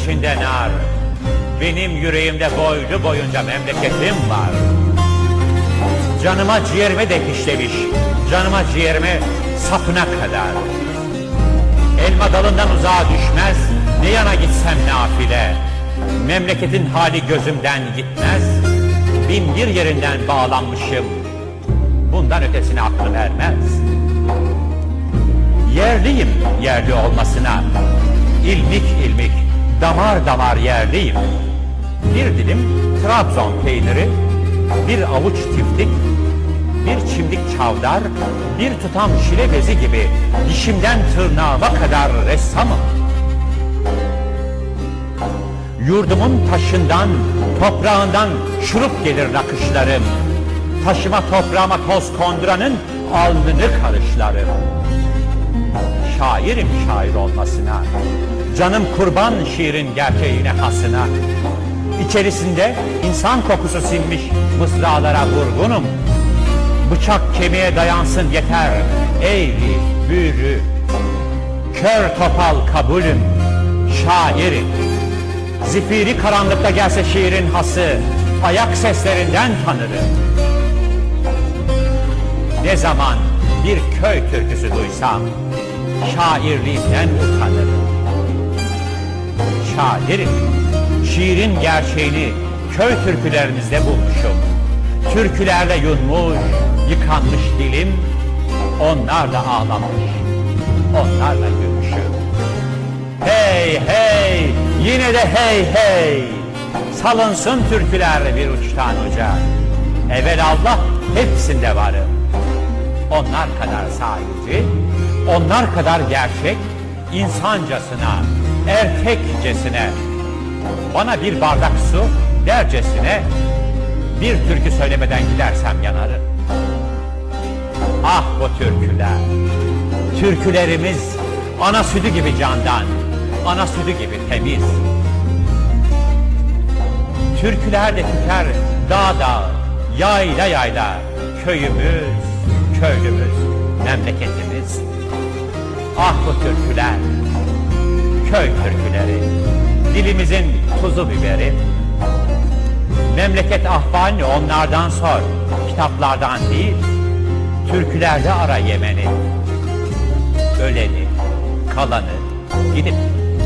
içinde nar. Benim yüreğimde boylu boyunca memleketim var. Canıma ciğerime de işlemiş. Canıma ciğerime sapına kadar. Elma dalından uzağa düşmez. Ne yana gitsem nafile. Memleketin hali gözümden gitmez. Bin bir yerinden bağlanmışım. Bundan ötesine aklım ermez. Yerliyim yerli olmasına. İlmik ilmik, damar damar yerliyim. Bir dilim Trabzon peyniri, bir avuç tiftik, bir çimdik çavdar, bir tutam şile bezi gibi dişimden tırnağıma kadar ressamım. Yurdumun taşından, toprağından şurup gelir nakışlarım. Taşıma toprağıma toz konduranın alnını karışlarım. Şairim şair olmasına, canım kurban şiirin gerçeğine hasına. İçerisinde insan kokusu sinmiş mısralara vurgunum. Bıçak kemiğe dayansın yeter, eğri, büğrü. Kör topal kabulüm, şairim. Zifiri karanlıkta gelse şiirin hası, ayak seslerinden tanırım. Ne zaman bir köy türküsü duysam, şairliğimden utanırım. Şairim, şiirin gerçeğini köy türkülerinizde bulmuşum. Türkülerle yunmuş, yıkanmış dilim, onlar da ağlamış, onlarla gülmüşüm. Hey hey, yine de hey hey. Salınsın türküler bir uçtan uca. Evvel Allah hepsinde varım. Onlar kadar sahici, onlar kadar gerçek, insancasına, erkekcesine, bana bir bardak su dercesine bir türkü söylemeden gidersem yanarım. Ah bu türküler, türkülerimiz ana sütü gibi candan, ana sütü gibi temiz. Türküler de tüter dağ dağ, yayla yayla, köyümüz, köylümüz, memleketimiz. Ah bu türküler, köy türküleri, dilimizin tuzu biberi. Memleket ahvalini onlardan sor, kitaplardan değil, türkülerde ara Yemen'i. Öleni, kalanı, gidip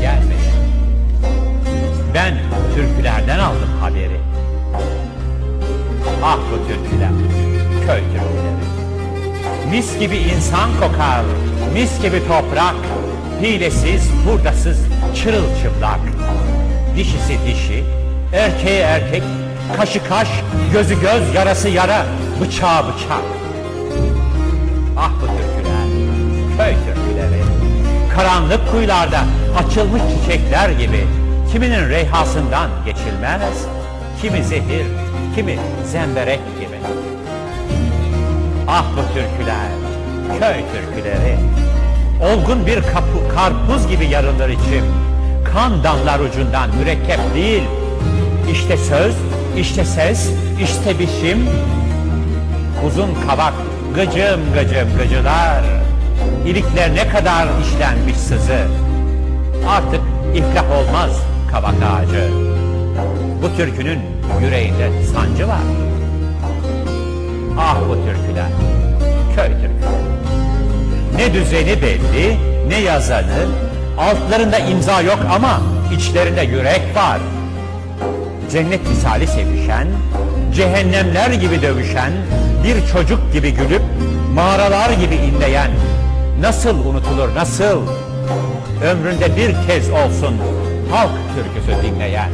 gelmeyi. Ben türkülerden aldım haberi. Ah bu türküler, köy türküleri. Mis gibi insan kokar, mis gibi toprak. Hilesiz, hurdasız, çırılçıplak. Dişisi dişi, erkeği erkek, kaşı kaş, gözü göz, yarası yara, bıçağı bıçak. Ah bu türküler, köy türküleri. Karanlık kuyularda açılmış çiçekler gibi kiminin reyhasından geçilmez, kimi zehir, kimi zemberek gibi. Ah bu türküler, köy türküleri. Olgun bir kapı, karpuz gibi yarılır içim. Kan damlar ucundan mürekkep değil. İşte söz, işte ses, işte biçim. Uzun kavak, gıcım gıcım gıcılar. İlikler ne kadar işlenmiş sızı. Artık iflah olmaz kavak ağacı. Bu türkünün yüreğinde sancı var. Ne düzeni belli, ne yazanı, altlarında imza yok ama içlerinde yürek var. Cennet misali sevişen, cehennemler gibi dövüşen, bir çocuk gibi gülüp, mağaralar gibi inleyen, nasıl unutulur nasıl? Ömründe bir kez olsun halk türküsü dinleyen.